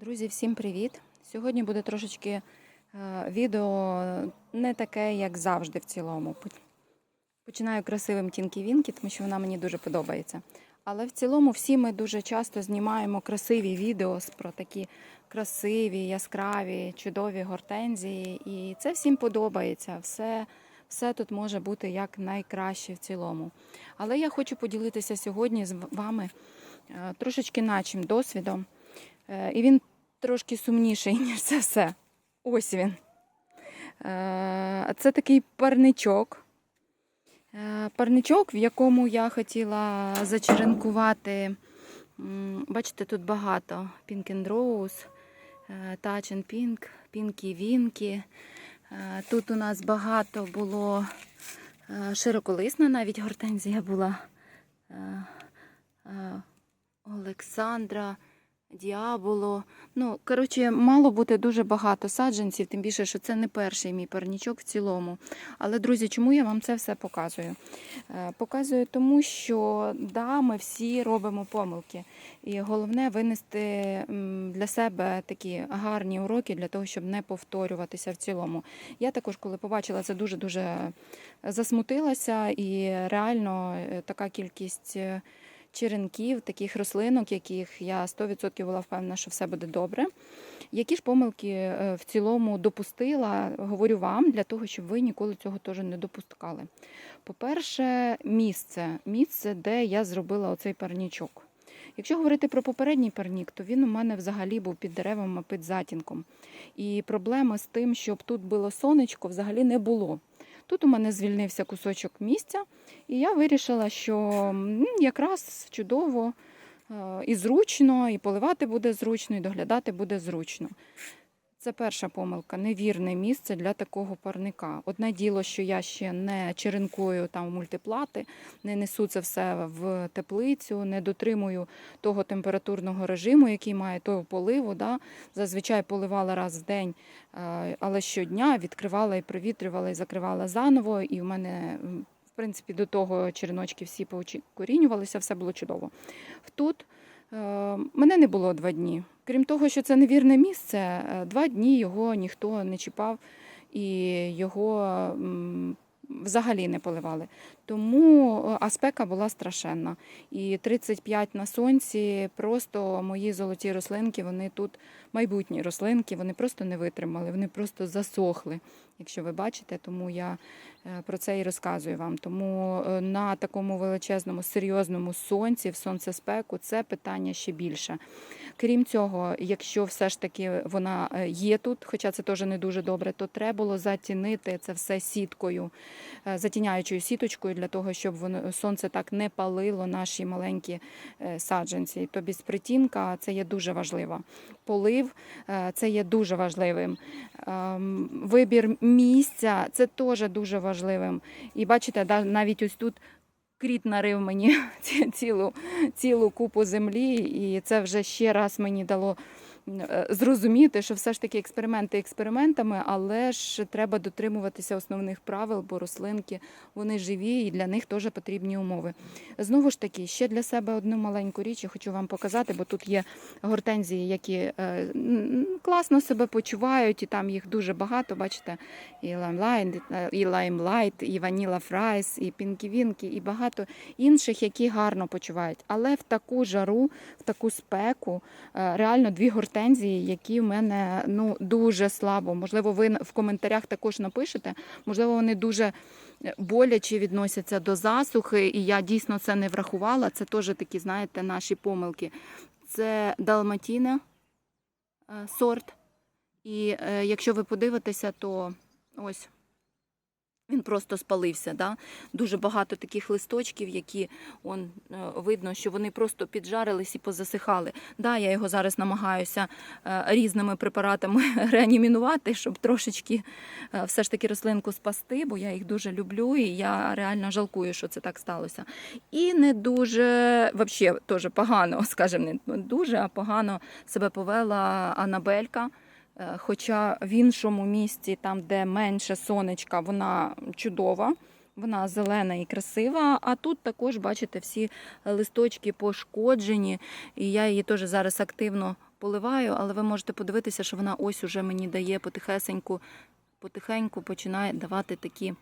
Друзі, всім привіт! Сьогодні буде трошечки е, відео не таке, як завжди в цілому. Починаю красивим тінкі-вінкі, тому що вона мені дуже подобається. Але в цілому всі ми дуже часто знімаємо красиві відео про такі красиві, яскраві, чудові гортензії. І це всім подобається. Все, все тут може бути як найкраще в цілому. Але я хочу поділитися сьогодні з вами е, трошечки начим досвідом. Е, І він трошки сумніший, ніж це все. Ось він. Е, Це такий парничок. Е, Парничок, в якому я хотіла зачеренкувати. Бачите, тут багато Pink and Rose, Touch and Pink, Pinky Winky. Тут у нас багато було широколисна, навіть гортензія була. Олександра, Діаболо. Ну, коротше, мало бути дуже багато саджанців, тим більше, що це не перший мій парнічок в цілому. Але, друзі, чому я вам це все показую? Е, Показую тому, що да, ми всі робимо помилки. І головне винести для себе такі гарні уроки для того, щоб не повторюватися в цілому. Я також, коли побачила це, дуже-дуже засмутилася, і реально е, така кількість. Черенків, таких рослинок, яких я 100% була впевнена, що все буде добре. Які ж помилки е, в цілому допустила, говорю вам, для того, щоб ви ніколи цього теж не допускали. По-перше, місце, місце, де я зробила оцей парнічок. Якщо говорити про попередній парнік, то він у мене взагалі був під деревами, під затінком. І проблеми з тим, щоб тут було сонечко, взагалі не було. Тут у мене звільнився кусочок місця, і я вирішила, що якраз чудово е, і зручно, і поливати буде зручно, і доглядати буде зручно. Це перша помилка, невірне місце для такого парника. Одне діло, що я ще не черенкую там мультиплати, не несу це все в теплицю, не дотримую того температурного режиму, який має того поливу. Да? Зазвичай поливала раз в день, е, але щодня відкривала і провітрювала, і закривала заново. І в мене, в принципі, до того череночки всі покорінювалися, все було чудово. Тут мене не було два дні. Крім того, що це невірне місце, е, два дні його ніхто не чіпав і його взагалі не поливали. Тому е, а спека була страшенна. І 35 на сонці, просто мої золоті рослинки, вони тут майбутні рослинки, вони просто не витримали, вони просто засохли, якщо ви бачите, тому я е, про це і розказую вам. Тому е, на такому величезному, серйозному сонці, в сонцеспеку, це питання ще більше. Крім цього, якщо все ж таки вона е, є тут, хоча це теж не дуже добре, то треба було затінити це все сіткою, е, затіняючою сіточкою для того, щоб сонце так не палило наші маленькі е, саджанці. То без притінка це є дуже важливо. Полив це є дуже важливим. Ем, Вибір місця це теж дуже важливим. І бачите, навіть ось тут. Кріт нарив мені цілу, цілу купу землі, і це вже ще раз мені дало зрозуміти, що все ж таки експерименти експериментами, але ж треба дотримуватися основних правил, бо рослинки вони живі і для них теж потрібні умови. Знову ж таки, ще для себе одну маленьку річ я хочу вам показати, бо тут є гортензії, які е, класно себе почувають, і там їх дуже багато. Бачите, і е, і Limelight, і Vanilla Fries, і Winky, і багато інших, які гарно почувають. Але в таку жару, в таку спеку, е, реально дві гортензії, які в мене ну дуже слабо. Можливо, ви в коментарях також напишете. Можливо, вони дуже болячі боляче відносяться до засухи, і я дійсно це не врахувала. Це теж такі, знаєте, наші помилки. Це Далматіна е, сорт. І е, якщо ви подивитеся, то ось він просто спалився. Да? Дуже багато таких листочків, які он, е, видно, що вони просто піджарились і позасихали. Да, я його зараз намагаюся е, різними препаратами реанімінувати, щоб трошечки е, все ж таки рослинку спасти, бо я їх дуже люблю, і я реально жалкую, що це так сталося. І не дуже, взагалі, теж погано, скажімо, не дуже, а погано себе повела Анабелька. Е, Хоча в іншому місці, там, де менше сонечка, вона чудова, вона зелена і красива. А тут також, бачите, всі листочки пошкоджені. І я її теж зараз активно поливаю, але ви можете подивитися, що вона ось уже мені дає потихесеньку, потихеньку починає давати такі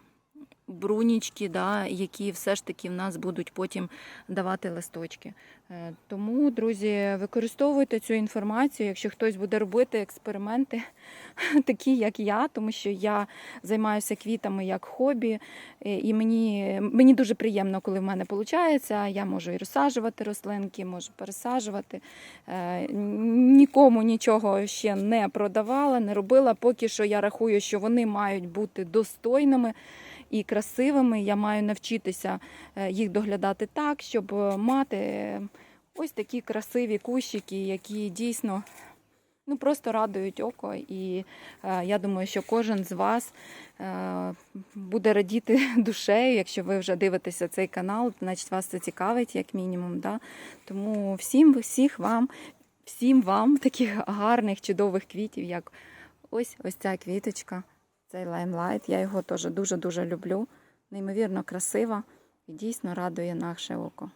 брунічки, да, які все ж таки в нас будуть потім давати листочки. Е, Тому, друзі, використовуйте цю інформацію, якщо хтось буде робити експерименти, такі як я, тому що я займаюся квітами як хобі, е, і мені, мені дуже приємно, коли в мене виходить. Я можу і розсаджувати рослинки, можу пересаджувати. Е, Нікому нічого ще не продавала, не робила. Поки що я рахую, що вони мають бути достойними і красивими. Я маю навчитися е, їх доглядати так, щоб е, мати е, ось такі красиві кущики, які дійсно ну, просто радують око. І я думаю, що кожен з вас буде радіти душею, якщо ви вже дивитеся цей канал, значить вас це цікавить, як мінімум. Да? Тому всім, всіх вам, всім вам таких гарних, чудових квітів, як ось ось ця квіточка, цей лаймлайт. Я його теж дуже-дуже люблю. Неймовірно красива і дійсно радує наше око.